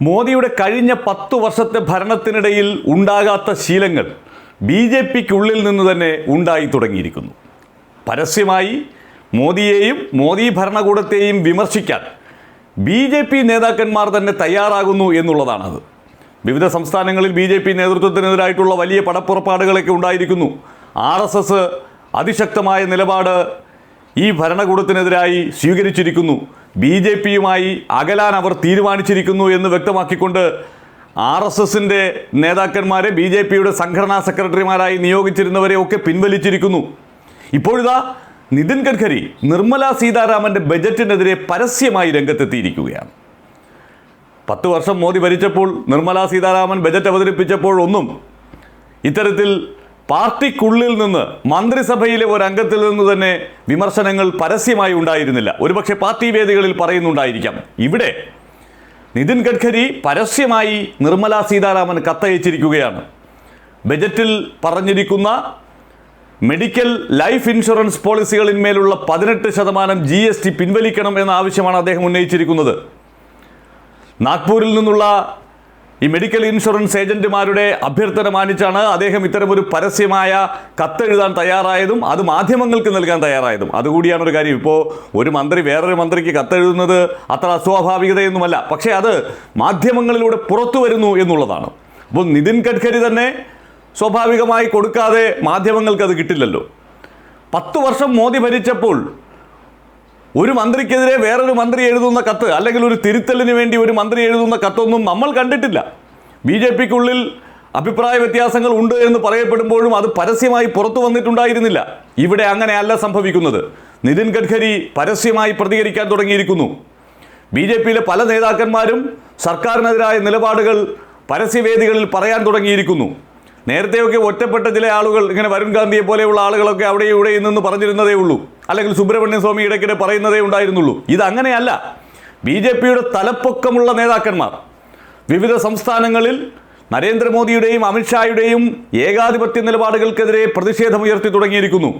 മോദിയുടെ കഴിഞ്ഞ പത്തു വർഷത്തെ ഭരണത്തിനിടയിൽ ഉണ്ടാകാത്ത ശീലങ്ങൾ ബി ജെ പിക്കുള്ളിൽ നിന്ന് തന്നെ ഉണ്ടായി തുടങ്ങിയിരിക്കുന്നു. പരസ്യമായി മോദിയെയും മോദി ഭരണകൂടത്തെയും വിമർശിക്കാൻ ബി ജെ പി നേതാക്കന്മാർ തന്നെ തയ്യാറാകുന്നു എന്നുള്ളതാണത്. വിവിധ സംസ്ഥാനങ്ങളിൽ ബി ജെ പി നേതൃത്വത്തിനെതിരായിട്ടുള്ള വലിയ പടപ്പുറപ്പാടുകളൊക്കെ ഉണ്ടായിരിക്കുന്നു. ആർ എസ് എസ് അതിശക്തമായ നിലപാട് ഈ ഭരണകൂടത്തിനെതിരായി സ്വീകരിച്ചിരിക്കുന്നു. ബി ജെ പിയുമായി അകലാൻ അവർ തീരുമാനിച്ചിരിക്കുന്നു എന്ന് വ്യക്തമാക്കിക്കൊണ്ട് ആർ എസ് എസിന്റെ നേതാക്കന്മാരെ ബി ജെ പിയുടെ സംഘടനാ സെക്രട്ടറിമാരായി നിയോഗിച്ചിരുന്നവരെ ഒക്കെ പിൻവലിച്ചിരിക്കുന്നു. ഇപ്പോഴിതാ നിതിൻ ഗഡ്കരി നിർമ്മല സീതാരാമന്റെ ബജറ്റിനെതിരെ പരസ്യമായി രംഗത്തെത്തിയിരിക്കുകയാണ്. പത്ത് വർഷം മോദി ഭരിച്ചപ്പോൾ നിർമ്മല സീതാരാമൻ ബജറ്റ് അവതരിപ്പിച്ചപ്പോഴൊന്നും ഇത്തരത്തിൽ പാർട്ടിക്കുള്ളിൽ നിന്ന് മന്ത്രിസഭയിലെ ഒരു അംഗത്തിൽ നിന്ന് തന്നെ വിമർശനങ്ങൾ പരസ്യമായി ഉണ്ടായിരുന്നില്ല. ഒരുപക്ഷെ പാർട്ടി വേദികളിൽ പറയുന്നുണ്ടായിരിക്കാം. ഇവിടെ നിതിൻ ഗഡ്കരി പരസ്യമായി നിർമ്മല സീതാരാമൻ കത്തയച്ചിരിക്കുകയാണ്. ബജറ്റിൽ പറഞ്ഞിരിക്കുന്ന മെഡിക്കൽ ലൈഫ് ഇൻഷുറൻസ് പോളിസികളിന്മേലുള്ള പതിനെട്ട് ശതമാനം ജി എസ് ടി പിൻവലിക്കണം എന്ന ആവശ്യമാണ് അദ്ദേഹം ഉന്നയിച്ചിരിക്കുന്നത്. നാഗ്പൂരിൽ നിന്നുള്ള ഈ മെഡിക്കൽ ഇൻഷുറൻസ് ഏജന്റുമാരുടെ അഭ്യർത്ഥന മാനിച്ചാണ് അദ്ദേഹം ഇത്തരമൊരു പരസ്യമായ കത്തെഴുതാൻ തയ്യാറായതും അത് മാധ്യമങ്ങൾക്ക് നൽകാൻ തയ്യാറായതും. അതുകൂടിയാണ് ഒരു കാര്യം. ഇപ്പോൾ ഒരു മന്ത്രി വേറൊരു മന്ത്രിക്ക് കത്തെഴുതുന്നത് അത്ര അസ്വാഭാവികതയൊന്നുമല്ല. പക്ഷേ അത് മാധ്യമങ്ങളിലൂടെ പുറത്തു വരുന്നു എന്നുള്ളതാണ്. അപ്പോൾ നിതിൻ ഗഡ്കരി തന്നെ സ്വാഭാവികമായി കൊടുക്കാതെ മാധ്യമങ്ങൾക്ക് അത് കിട്ടില്ലല്ലോ. പത്ത് വർഷം മോദി ഭരിച്ചപ്പോൾ ഒരു മന്ത്രിക്കെതിരെ വേറൊരു മന്ത്രി എഴുതുന്ന കത്ത് അല്ലെങ്കിൽ ഒരു തിരുത്തലിന് വേണ്ടി ഒരു മന്ത്രി എഴുതുന്ന കത്തൊന്നും നമ്മൾ കണ്ടിട്ടില്ല. ബി ജെ പിക്കുള്ളിൽ അഭിപ്രായ വ്യത്യാസങ്ങൾ ഉണ്ട് എന്ന് പറയപ്പെടുമ്പോഴും അത് പരസ്യമായി പുറത്തു വന്നിട്ടുണ്ടായിരുന്നില്ല. ഇവിടെ അങ്ങനെയല്ല സംഭവിക്കുന്നത്. നിതിൻ ഗഡ്കരി പരസ്യമായി പ്രതികരിക്കാൻ തുടങ്ങിയിരിക്കുന്നു. ബി ജെ പിയിലെ പല നേതാക്കന്മാരും സർക്കാരിനെതിരായ നിലപാടുകൾ പരസ്യവേദികളിൽ പറയാൻ തുടങ്ങിയിരിക്കുന്നു. നേരത്തെയൊക്കെ ഒറ്റപ്പെട്ട ചില ആളുകൾ ഇങ്ങനെ വരുൺ ഗാന്ധിയെ പോലെയുള്ള ആളുകളൊക്കെ അവിടെ ഇവിടെ നിന്ന് പറഞ്ഞിരുന്നതേ ഉള്ളൂ. അല്ലെങ്കിൽ സുബ്രഹ്മണ്യ സ്വാമി ഇടയ്ക്കിടെ പറയുന്നതേ ഉണ്ടായിരുന്നുള്ളൂ. ഇത് അങ്ങനെയല്ല. ബി ജെ പിയുടെ തലപ്പൊക്കമുള്ള നേതാക്കന്മാർ. വിവിധ സംസ്ഥാനങ്ങളിൽ നരേന്ദ്രമോദിയുടെയും അമിത്ഷായുടെയും ഏകാധിപത്യ നിലപാടുകൾക്കെതിരെ പ്രതിഷേധമുയർത്തി തുടങ്ങിയിരിക്കുന്നു.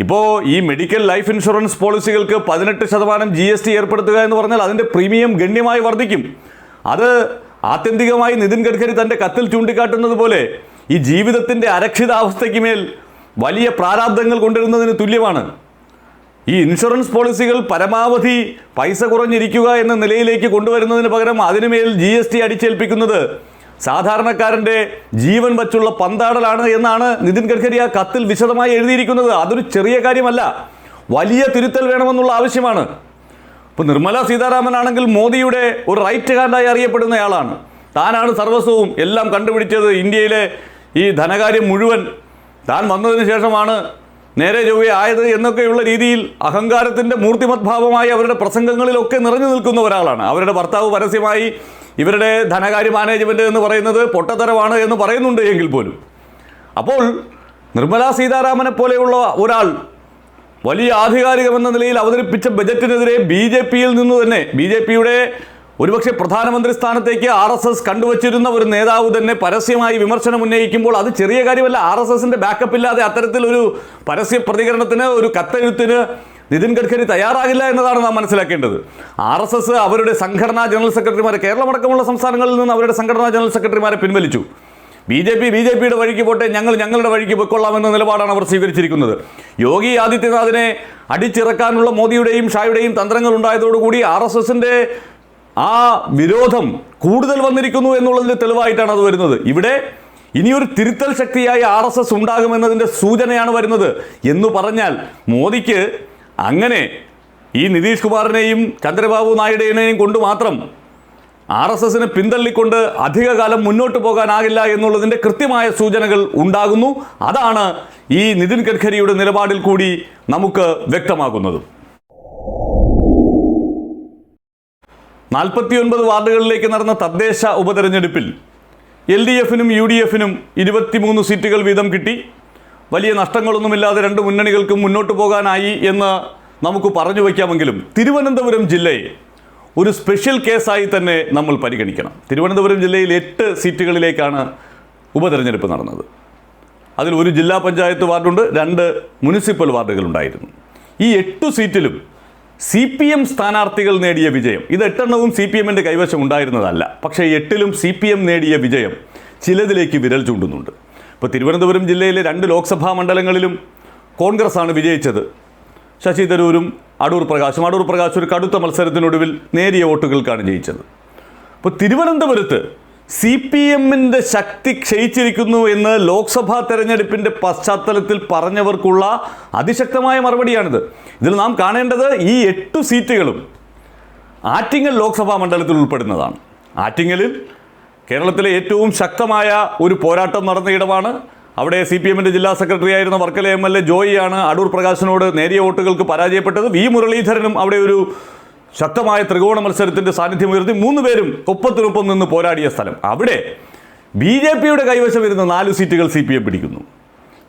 ഇപ്പോൾ ഈ മെഡിക്കൽ ലൈഫ് ഇൻഷുറൻസ് പോളിസികൾക്ക് പതിനെട്ട് ശതമാനം ജി എസ് ടി ഏർപ്പെടുത്തുക എന്ന് പറഞ്ഞാൽ അതിന്റെ പ്രീമിയം ഗണ്യമായി വർദ്ധിക്കും. അത് ആത്യന്തികമായി നിതിൻ ഗഡ്കരി തന്റെ കത്തിൽ ചൂണ്ടിക്കാട്ടുന്നത് പോലെ ഈ ജീവിതത്തിന്റെ അരക്ഷിതാവസ്ഥയ്ക്ക് മേൽ വലിയ പ്രാരാബ്ദങ്ങൾ കൊണ്ടുവരുന്നതിന് തുല്യമാണ്. ഈ ഇൻഷുറൻസ് പോളിസികൾ പരമാവധി പൈസ കുറഞ്ഞിരിക്കുക എന്ന നിലയിലേക്ക് കൊണ്ടുവരുന്നതിന് പകരം അതിനുമേൽ ജി എസ് ടി അടിച്ചേൽപ്പിക്കുന്നത് സാധാരണക്കാരന്റെ ജീവൻ വച്ചുള്ള പന്താടലാണ് എന്നാണ് നിതിൻ ഗഡ്കരി ആ കത്തിൽ വിശദമായി എഴുതിയിരിക്കുന്നത്. അതൊരു ചെറിയ കാര്യമല്ല വലിയ തിരുത്തൽ വേണമെന്നുള്ള ആവശ്യമാണ്. ഇപ്പോൾ നിർമ്മല സീതാരാമൻ ആണെങ്കിൽ മോദിയുടെ ഒരു റൈറ്റ് ഹാൻഡായി അറിയപ്പെടുന്നയാളാണ്. താനാണ് സർവസ്വവും എല്ലാം കണ്ടുപിടിച്ചത് ഇന്ത്യയിലെ ഈ ധനകാര്യം മുഴുവൻ താൻ വന്നതിന് ശേഷമാണ് നേരെ ചൊവ്വ ആയത് എന്നൊക്കെയുള്ള രീതിയിൽ അഹങ്കാരത്തിന്റെ മൂർത്തിമത്ഭാവമായി അവരുടെ പ്രസംഗങ്ങളിലൊക്കെ നിറഞ്ഞു നിൽക്കുന്ന ഒരാളാണ്. അവരുടെ ഭർത്താവ് പരസ്യമായി ഇവരുടെ ധനകാര്യ മാനേജ്മെന്റ് എന്ന് പറയുന്നത് പൊട്ടത്തരമാണ് എന്ന് പറയുന്നുണ്ട് എങ്കിൽ പോലും. അപ്പോൾ നിർമ്മലാ സീതാരാമനെ പോലെയുള്ള ഒരാൾ വലിയ ആധികാരികമെന്ന നിലയിൽ അവതരിപ്പിച്ച ബജറ്റിനെതിരെ ബി ജെ പിയിൽ നിന്ന് തന്നെ ബി ജെ പിയുടെ ഒരുപക്ഷെ പ്രധാനമന്ത്രി സ്ഥാനത്തേക്ക് ആർ എസ് എസ് കണ്ടുവച്ചിരുന്ന ഒരു നേതാവ് തന്നെ പരസ്യമായി വിമർശനം ഉന്നയിക്കുമ്പോൾ അത് ചെറിയ കാര്യമല്ല. ആർ എസ് എസിന്റെ ബാക്കപ്പ് ഇല്ലാതെ അത്തരത്തിലൊരു പരസ്യ പ്രതികരണത്തിന് ഒരു കത്തെഴുത്തിന് നിതിൻ ഗഡ്കരി തയ്യാറാകില്ല എന്നതാണ് നാം മനസ്സിലാക്കേണ്ടത്. ആർ എസ് എസ് അവരുടെ സംഘടനാ ജനറൽ സെക്രട്ടറിമാരെ കേരളമടക്കമുള്ള സംസ്ഥാനങ്ങളിൽ നിന്ന് അവരുടെ സംഘടനാ ജനറൽ സെക്രട്ടറിമാരെ പിൻവലിച്ചു. B J P B J പിയുടെ വഴിക്ക് പോട്ടെ ഞങ്ങൾ ഞങ്ങളുടെ വഴിക്ക് പൊയ്ക്കൊള്ളാമെന്ന നിലപാടാണ് അവർ സ്വീകരിച്ചിരിക്കുന്നത്. യോഗി ആദിത്യനാഥിനെ അടിച്ചിറക്കാനുള്ള മോദിയുടെയും ഷായുടെയും തന്ത്രങ്ങൾ ഉണ്ടായതോടുകൂടി ആർ എസ് എസിന്റെ ആ വിരോധം കൂടുതൽ വന്നിരിക്കുന്നു എന്നുള്ളതിന്റെ തെളിവായിട്ടാണ് അത് വരുന്നത്. ഇവിടെ ഇനിയൊരു തിരുത്തൽ ശക്തിയായി ആർ എസ് എസ് ഉണ്ടാകുമെന്നതിന്റെ സൂചനയാണ് വരുന്നത്. എന്ന് പറഞ്ഞാൽ മോദിക്ക് അങ്ങനെ ഈ നിതീഷ് കുമാറിനെയും ചന്ദ്രബാബു നായിഡുവിനെയും കൊണ്ട് മാത്രം ആർ എസ് എസിനെ പിന്തള്ളിക്കൊണ്ട് അധികകാലം മുന്നോട്ട് പോകാനാകില്ല എന്നുള്ളതിന്റെ കൃത്യമായ സൂചനകൾ ഉണ്ടാകുന്നു. അതാണ് ഈ നിതിൻ ഗഡ്കരിയുടെ നിലപാടിൽ കൂടി നമുക്ക് വ്യക്തമാകുന്നത്. നാൽപ്പത്തിയൊൻപത് വാർഡുകളിലേക്ക് നടന്ന തദ്ദേശ ഉപതെരഞ്ഞെടുപ്പിൽ എൽ ഡി എഫിനും യു ഡി എഫിനും ഇരുപത്തിമൂന്ന് സീറ്റുകൾ വീതം കിട്ടി. വലിയ നഷ്ടങ്ങളൊന്നുമില്ലാതെ രണ്ട് മുന്നണികൾക്കും മുന്നോട്ട് പോകാനായി എന്ന് നമുക്ക് പറഞ്ഞു വയ്ക്കാമെങ്കിലും തിരുവനന്തപുരം ജില്ലയെ ഒരു സ്പെഷ്യൽ കേസായി തന്നെ നമ്മൾ പരിഗണിക്കണം. തിരുവനന്തപുരം ജില്ലയിൽ എട്ട് സീറ്റുകളിലേക്കാണ് ഉപതെരഞ്ഞെടുപ്പ് നടന്നത്. അതിൽ ഒരു ജില്ലാ പഞ്ചായത്ത് വാർഡുണ്ട് രണ്ട് മുനിസിപ്പൽ വാർഡുകളുണ്ടായിരുന്നു. ഈ എട്ടു സീറ്റിലും സി പി എം സ്ഥാനാർത്ഥികൾ നേടിയ വിജയം. ഇത് എട്ടെണ്ണവും സി പി എമ്മിന്റെ കൈവശം ഉണ്ടായിരുന്നതല്ല. പക്ഷേ എട്ടിലും സി പി എം നേടിയ വിജയം ചിലതിലേക്ക് വിരൽ ചൂണ്ടുന്നുണ്ട്. ഇപ്പോൾ തിരുവനന്തപുരം ജില്ലയിലെ രണ്ട് ലോക്സഭാ മണ്ഡലങ്ങളിലും കോൺഗ്രസ് ആണ് വിജയിച്ചത്. ശശി തരൂരും അടൂർ പ്രകാശും. അടൂർ പ്രകാശ് ഒരു കടുത്ത മത്സരത്തിനൊടുവിൽ നേരിയ വോട്ടുകൾക്കാണ് ജയിച്ചത്. അപ്പോൾ തിരുവനന്തപുരത്ത് സി പി എമ്മിന്റെ ശക്തി ക്ഷയിച്ചിരിക്കുന്നു എന്ന് ലോക്സഭാ തെരഞ്ഞെടുപ്പിന്റെ പശ്ചാത്തലത്തിൽ പറഞ്ഞവർക്കുള്ള അതിശക്തമായ മറുപടിയാണിത്. ഇതിൽ നാം കാണേണ്ടത് ഈ എട്ടു സീറ്റുകളും ആറ്റിങ്ങൽ ലോക്സഭാ മണ്ഡലത്തിൽ ഉൾപ്പെടുന്നതാണ്. ആറ്റിങ്ങലിൽ കേരളത്തിലെ ഏറ്റവും ശക്തമായ ഒരു പോരാട്ടം നടന്ന ഇടമാണ്. അവിടെ സി പി എമ്മിന്റെ ജില്ലാ സെക്രട്ടറി ആയിരുന്ന വർക്കല എം എൽ എ ജോയിയാണ് അടൂർ പ്രകാശിനോട് നേരിയ വോട്ടുകൾക്ക് പരാജയപ്പെട്ടത്. വി മുരളീധരനും അവിടെ ഒരു ശക്തമായ ത്രികോണ മത്സരത്തിന്റെ സാന്നിധ്യം ഉയർത്തി മൂന്ന് പേരും ഒപ്പത്തിനൊപ്പം നിന്ന് പോരാടിയ സ്ഥലം. അവിടെ ബി ജെ പിയുടെ കൈവശം ഇരുന്ന നാല് സീറ്റുകൾ സി പി എം പിടിക്കുന്നു.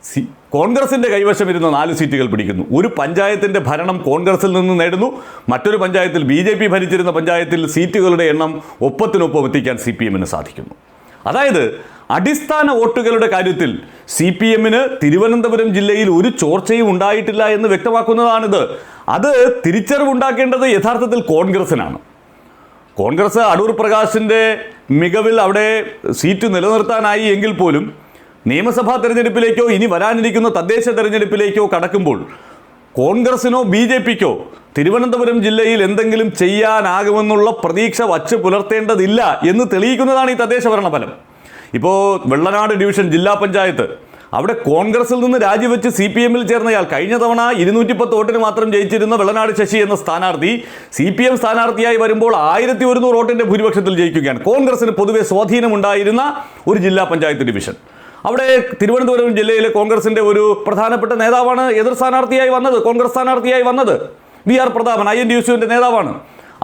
സി കോൺഗ്രസിന്റെ കൈവശം ഇരുന്ന നാല് സീറ്റുകൾ പിടിക്കുന്നു. ഒരു പഞ്ചായത്തിന്റെ ഭരണം കോൺഗ്രസിൽ നിന്ന് നേടുന്നു. മറ്റൊരു പഞ്ചായത്തിൽ ബി ജെ പി ഭരിച്ചിരുന്ന പഞ്ചായത്തിൽ സീറ്റുകളുടെ എണ്ണം ഒപ്പത്തിനൊപ്പം എത്തിക്കാൻ സി പി എമ്മിന് സാധിക്കുന്നു. അതായത് അടിസ്ഥാന വോട്ടുകളുടെ കാര്യത്തിൽ സി പി എമ്മിന് തിരുവനന്തപുരം ജില്ലയിൽ ഒരു ചോർച്ചയും ഉണ്ടായിട്ടില്ല എന്ന് വ്യക്തമാക്കുന്നതാണിത്. അത് തിരിച്ചറിവുണ്ടാക്കേണ്ടത് യഥാർത്ഥത്തിൽ കോൺഗ്രസിനാണ്. കോൺഗ്രസ് അടൂർ പ്രകാശിന്റെ മികവിൽ അവിടെ സീറ്റ് നിലനിർത്താനായി എങ്കിൽ പോലും നിയമസഭാ തെരഞ്ഞെടുപ്പിലേക്കോ ഇനി വരാനിരിക്കുന്ന തദ്ദേശ തെരഞ്ഞെടുപ്പിലേക്കോ കടക്കുമ്പോൾ കോൺഗ്രസിനോ ബി ജെ പിക്കോ തിരുവനന്തപുരം ജില്ലയിൽ എന്തെങ്കിലും ചെയ്യാനാകുമെന്നുള്ള പ്രതീക്ഷ വച്ച് പുലർത്തേണ്ടതില്ല എന്ന് തെളിയിക്കുന്നതാണ് ഈ തദ്ദേശ ഭരണ ഫലം. ഇപ്പോൾ വെള്ളനാട് ഡിവിഷൻ ജില്ലാ പഞ്ചായത്ത്. അവിടെ കോൺഗ്രസിൽ നിന്ന് രാജിവെച്ച് സി പി എമ്മിൽ ചേർന്നയാൾ കഴിഞ്ഞ തവണ ഇരുന്നൂറ്റി പത്ത് വോട്ടിന് മാത്രം ജയിച്ചിരുന്ന വെള്ളനാട് ശശി എന്ന സ്ഥാനാർത്ഥി സി പി എം സ്ഥാനാർത്ഥിയായി വരുമ്പോൾ ആയിരത്തി ഒരുന്നൂറ് വോട്ടിന്റെ ഭൂരിപക്ഷത്തിൽ ജയിക്കുകയാണ്. കോൺഗ്രസിന് പൊതുവെ സ്വാധീനമുണ്ടായിരുന്ന ഒരു ജില്ലാ പഞ്ചായത്ത് ഡിവിഷൻ. അവിടെ തിരുവനന്തപുരം ജില്ലയിലെ കോൺഗ്രസിന്റെ ഒരു പ്രധാനപ്പെട്ട നേതാവാണ് എതിർ സ്ഥാനാർത്ഥിയായി വന്നത് കോൺഗ്രസ് സ്ഥാനാർത്ഥിയായി വന്നത് V R Prathapan I N D യുസിന്റെ നേതാവാണ്.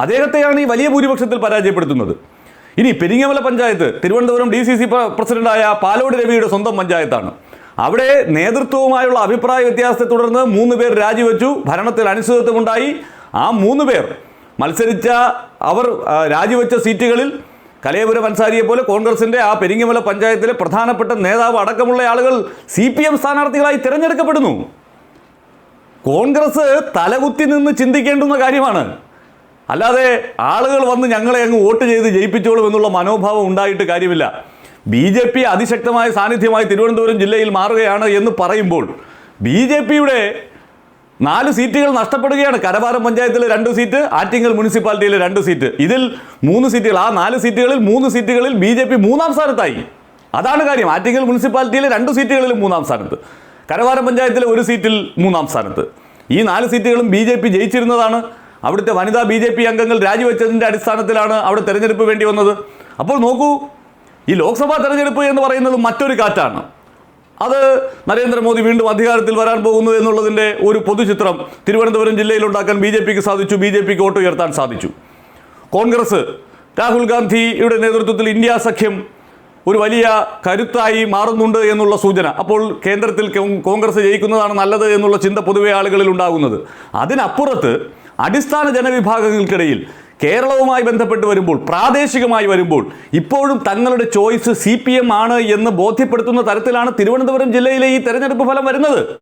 അദ്ദേഹത്തെയാണ് ഈ വലിയ ഭൂരിപക്ഷത്തിൽ പരാജയപ്പെടുത്തുന്നത്. ഇനി Peringamala panchayat Thiruvananthapuram D C C പ്രസിഡന്റായ പാലോട് രവിയുടെ സ്വന്തം പഞ്ചായത്താണ്. അവിടെ നേതൃത്വവുമായുള്ള അഭിപ്രായ വ്യത്യാസത്തെ തുടർന്ന് മൂന്ന് പേർ രാജിവെച്ചു. ഭരണത്തിൽ അനിശ്ചിതത്വമുണ്ടായി. ആ മൂന്ന് പേർ മത്സരിച്ച അവർ രാജിവെച്ച സീറ്റുകളിൽ കലയപുരം അൻസാരിയെ പോലെ കോൺഗ്രസിന്റെ ആ പെരിങ്ങമല പഞ്ചായത്തിലെ പ്രധാനപ്പെട്ട നേതാവ് അടക്കമുള്ള ആളുകൾ സി പി എം സ്ഥാനാർത്ഥികളായി തിരഞ്ഞെടുക്കപ്പെടുന്നു. കോൺഗ്രസ് തലകുത്തി നിന്ന് ചിന്തിക്കേണ്ടുന്ന കാര്യമാണ്. അല്ലാതെ ആളുകൾ വന്ന് ഞങ്ങളെ അങ്ങ് വോട്ട് ചെയ്ത് ജയിപ്പിച്ചോളും എന്നുള്ള മനോഭാവം ഉണ്ടായിട്ട് കാര്യമില്ല. ബി ജെ പി അതിശക്തമായ സാന്നിധ്യമായി തിരുവനന്തപുരം ജില്ലയിൽ മാറുകയാണ് എന്ന് പറയുമ്പോൾ ബി ജെ പിയുടെ നാല് സീറ്റുകൾ നഷ്ടപ്പെടുകയാണ്. കരവാരം പഞ്ചായത്തിലെ രണ്ട് സീറ്റ് ആറ്റിങ്ങൽ മുനിസിപ്പാലിറ്റിയിലെ രണ്ട് സീറ്റ്. ഇതിൽ മൂന്ന് സീറ്റുകൾ ആ നാല് സീറ്റുകളിൽ മൂന്ന് സീറ്റുകളിൽ ബി ജെ പി മൂന്നാം സ്ഥാനത്തായി. അതാണ് കാര്യം. ആറ്റിങ്ങൽ മുനിസിപ്പാലിറ്റിയിലെ രണ്ട് സീറ്റുകളിൽ മൂന്നാം സ്ഥാനത്ത്. കരവാരം പഞ്ചായത്തിലെ ഒരു സീറ്റിൽ മൂന്നാം സ്ഥാനത്ത്. ഈ നാല് സീറ്റുകളും ബി ജെ പി ജയിച്ചിരുന്നതാണ്. അവിടുത്തെ വനിതാ ബി ജെ പി അംഗങ്ങൾ രാജിവെച്ചതിന്റെ അടിസ്ഥാനത്തിലാണ് അവിടെ തെരഞ്ഞെടുപ്പ് വേണ്ടി വന്നത്. അപ്പോൾ നോക്കൂ ഈ ലോക്സഭാ തെരഞ്ഞെടുപ്പ് എന്ന് പറയുന്നത് മറ്റൊരു കാറ്റാണ്. അത് നരേന്ദ്രമോദി വീണ്ടും അധികാരത്തിൽ വരാൻ പോകുന്നു എന്നുള്ളതിന്റെ ഒരു പൊതുചിത്രം തിരുവനന്തപുരം ജില്ലയിൽ ഉണ്ടാക്കാൻ ബി ജെ പിക്ക് സാധിച്ചു ബി ജെ പിക്ക് വോട്ട് ഉയർത്താൻ സാധിച്ചു. കോൺഗ്രസ് രാഹുൽ ഗാന്ധിയുടെ നേതൃത്വത്തിൽ ഇന്ത്യ സഖ്യം ഒരു വലിയ കരുത്തായി മാറുന്നുണ്ട് എന്നുള്ള സൂചന. അപ്പോൾ കേന്ദ്രത്തിൽ കോൺഗ്രസ് ജയിക്കുന്നതാണ് നല്ലത് എന്നുള്ള ചിന്ത പൊതുവെ ആളുകളിൽ ഉണ്ടാകുന്നത്. അതിനപ്പുറത്ത് അടിസ്ഥാന ജനവിഭാഗങ്ങൾക്കിടയിൽ കേരളവുമായി ബന്ധപ്പെട്ട് വരുമ്പോൾ പ്രാദേശികമായി വരുമ്പോൾ ഇപ്പോഴും തങ്ങളുടെ ചോയ്സ് സി ആണ് എന്ന് ബോധ്യപ്പെടുത്തുന്ന തരത്തിലാണ് തിരുവനന്തപുരം ജില്ലയിലെ ഈ തെരഞ്ഞെടുപ്പ് ഫലം വരുന്നത്.